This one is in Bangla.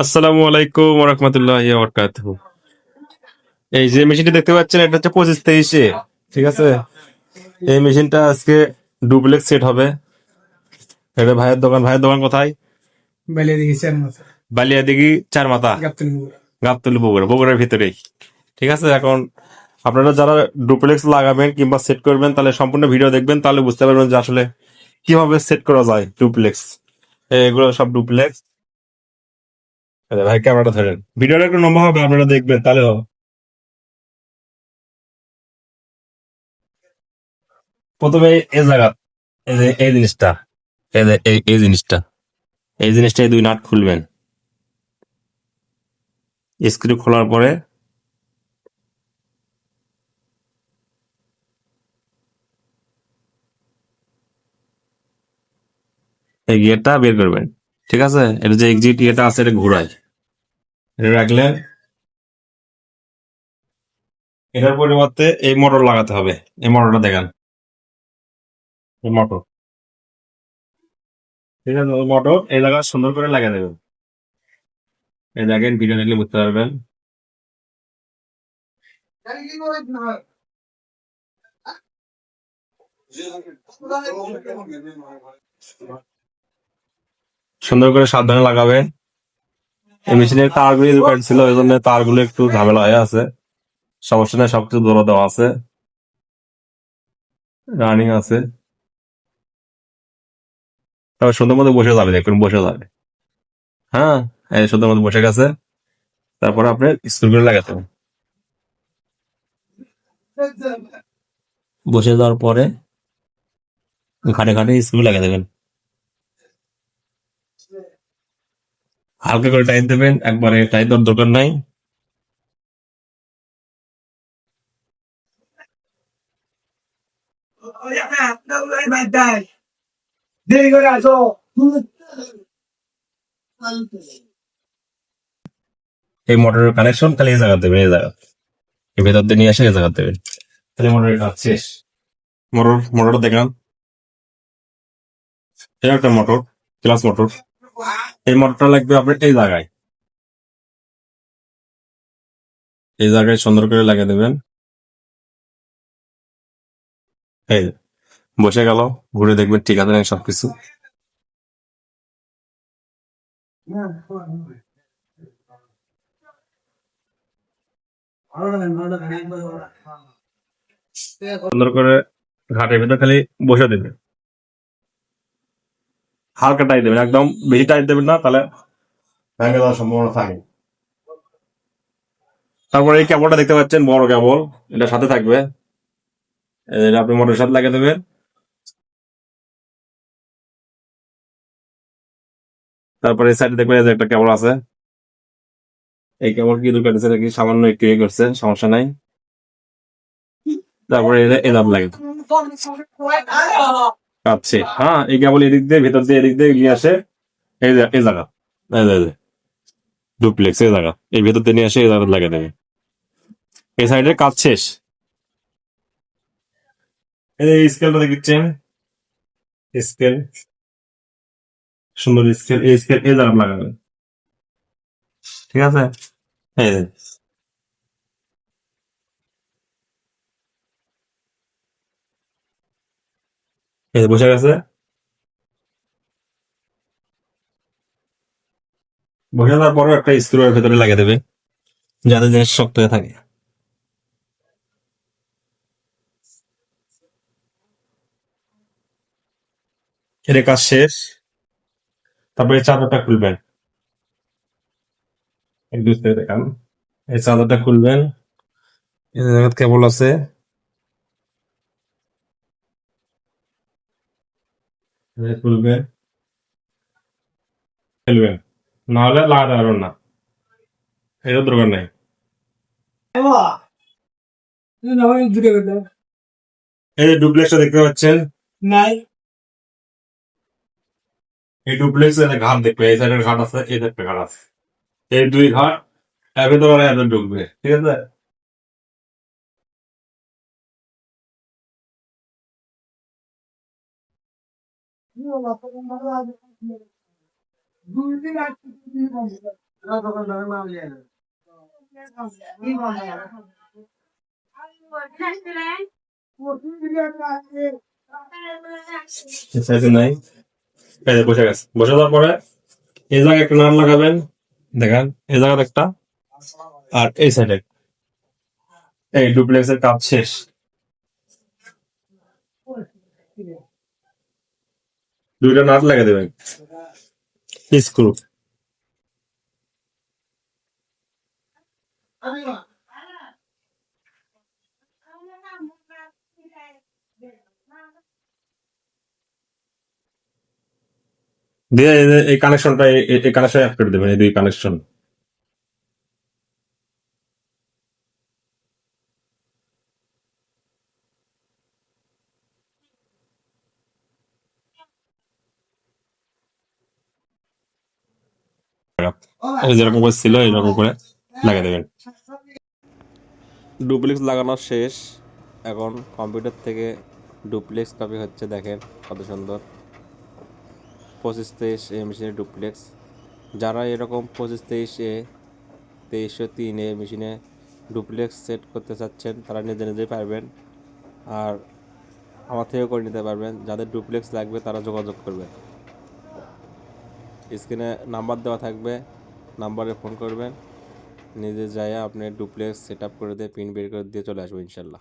আসসালামু আলাইকুম রহমতুল্লাহ বরকাত এই যে মেশিনটি দেখতে পাচ্ছেন এটা হচ্ছে পঁচিশ তেইশে ঠিক আছে? এই মেশিনটা আজকে ডুপ্লেক্স সেট হবে। এটা ভাইয়ের দোকান ভাইয়ের দোকান কোথায়? বেলে দিয়েছি আর মতো বালিয়া দিঘি চার মাথা গাবতলি বগুড়া বগুড়ার ভিতরেই। ঠিক আছে এখন আপনারা যারা ডুপ্লেক্স লাগাবেন কিংবা সেট করবেন তাহলে সম্পূর্ণ ভিডিও দেখবেন তাহলে বুঝতে পারবেন যে আসলে কীভাবে সেট করা যায় ডুপ্লেক্স। এগুলো সব ডুপ্লেক্স। ভাই, ক্যামেরাটা ধরেন। ভিডিওটা একটু লম্বা হবে, আপনারা দেখবেন, তাহলে হবে। প্রথমে এই জায়গা, এই যে এই জিনিসটা, এই যে এই- জিনিসটা, এই জিনিসটা দুই নাট খুলবেন। স্ক্রু খোলার পরে এই গিয়ারটা বের করবেন, ঠিক আছে? এটা যে এক্সিট ইয়েটা আছে, এটা ঘুরায়। রাখলেন এটার পরিবর্তে এই মোটর লাগাতে হবে। এই মোটরটা দেখান। এই মোটর ঠিক আছে মোটর এই জায়গা সুন্দর করে লাগিয়ে দেবেন। এই দেখেন ভিডিও নিলে বুঝতে পারবেন। সুন্দর করে সাবধানে লাগাবেন। এই মেশিনের তারগুলি দোকান ছিল, ওই জন্য তারগুলো একটু ঝামেলা হয়ে আছে। সমস্যা নেই, সবকিছু ধরে দেওয়া আছে। রানিং আছে। তবে সুন্দর মতো বসে যাবে, দেখুন, বসে যাবে। হ্যাঁ এই সুন্দর মতো বসে গেছে। তারপরে আপনি স্ক্রুগুলো লাগাতে হবে। বসে যাওয়ার পরে ঘাটে ঘাটে স্ক্রু লাগিয়ে দেবেন। হালকা করে টাইট দেবেন, একবারে টাইট দেওয়ার দরকার নাই। আসো এই মোটরের কানেকশন খালি এই জায়গা দেবেন, এই জায়গা এই ভেতর দিয়ে নিয়ে এসে এই জায়গা দেবেন। তাহলে মোটরের কাজ শেষ। মোটর, মোটরটা দেখান। এটা একটা মোটর ক্লাস মোটর। এই মোটরটা লাগবে আপনার এই জায়গায়। এই জায়গায় সুন্দর করে লাগিয়ে দেবেন। এই বসে গেল, ঘুরে দেখবেন ঠিক আছে সবকিছু। সুন্দর করে ঘাটের ভেতর খালি বসে দেবেন হালকা টাইট দেবেন একদম বেশি টাইট দেবেন না তাহলে ভেঙে যাওয়ার সম্ভাবনা থাকে তারপরে এই কেবলটা দেখতে পাচ্ছেন বড় কেবল এটা সাথে থাকবে এটা আপনি মোটরের সাথে লাগিয়ে দেবেন তারপরে এই সাইডে দেখবেন এই যে একটা কেবল আছে এই কেবল কি দরকার আছে নাকি সামান্য একটু ইয়ে করছে সমস্যা নাই তারপরে এটা এদাব লাগে কাটছে হ্যাঁ এই কেবল এদিক দিয়ে, ভেতর দিয়ে, এদিক দিয়ে নিয়ে আসে, এই জায়গা। ডুপ্লেক্স এই জায়গা। এই ভেতর দিয়ে নিয়ে আসে, এই জায়গা লাগিয়ে দেবে। এই সাইডে কাজ শেষ। এই স্কেলটা দেখছেন স্কেল সুন্দর স্কেল এই স্কেল এই জায়গা লাগাবে। ঠিক আছে? এই এই বসে গেছে। বসে যাওয়ার পরে একটা স্ক্রু এর ভেতরে লাগিয়ে দেবে, যাতে জিনিস শক্ত হয়ে থাকে। এর কাজ শেষ। তারপরে চাদরটা খুলবেন। এক, দুই দেখান এই চাদরটা খুলবেন। কেবল আছে। এটা খুলবেন খুলবেন না হলে লাগাতে পারবেন না এটা দরকার নাই দূরে করে দাও। এই যে ডুপ্লেক্সটা দেখতে পাচ্ছেন নাই এই ডুপ্লেক্স এর ঘাট দেখবে এই সাইডের ঘাট আছে এই সাইডের ঘাট আছে এই দুই ঘাট এর ভেতরে এত ঢুকবে ঠিক আছে বসে গেছে যাওয়ার পরে এই জায়গায় একটা নাট লাগাবেন দেখেন এই জায়গায় একটা আর এই সাইডে এই ডুপ্লেক্সের কাজ শেষ দুইটা নাট লাগিয়ে দেবেন। স্ক্রু। দিয়ে এই কানেকশনটা এই কানেকশন অ্যাড করে দেবেন এই দুই কানেকশন যেরকম করে ছিল, এরকম করে লাগিয়ে দেবেন ডুপ্লেক্স লাগানো শেষ। এখন কম্পিউটার থেকে ডুপ্লেক্স কপি হচ্ছে, দেখেন কত সুন্দর। পঁচিশ তেইশ এ মেশিনে ডুপ্লেক্স যারা এরকম পঁচিশ তেইশ এ তেইশশো তিন এ মেশিনে ডুপ্লেক্স সেট করতে চাচ্ছেন, তারা নিজে নিজেই পারবেন। আর আমার থেকেও করে নিতে পারবেন। যাদের ডুপ্লেক্স লাগবে, তারা যোগাযোগ করবেন। স্ক্রিনে নাম্বার দেওয়া থাকবে, নাম্বারে ফোন করবেন। নিজে যাইয়া আপনি ডুপ্লেক্স সেট আপ করে দিয়ে পিন বের করে দিয়ে চলে আসব ইনশাল্লাহ।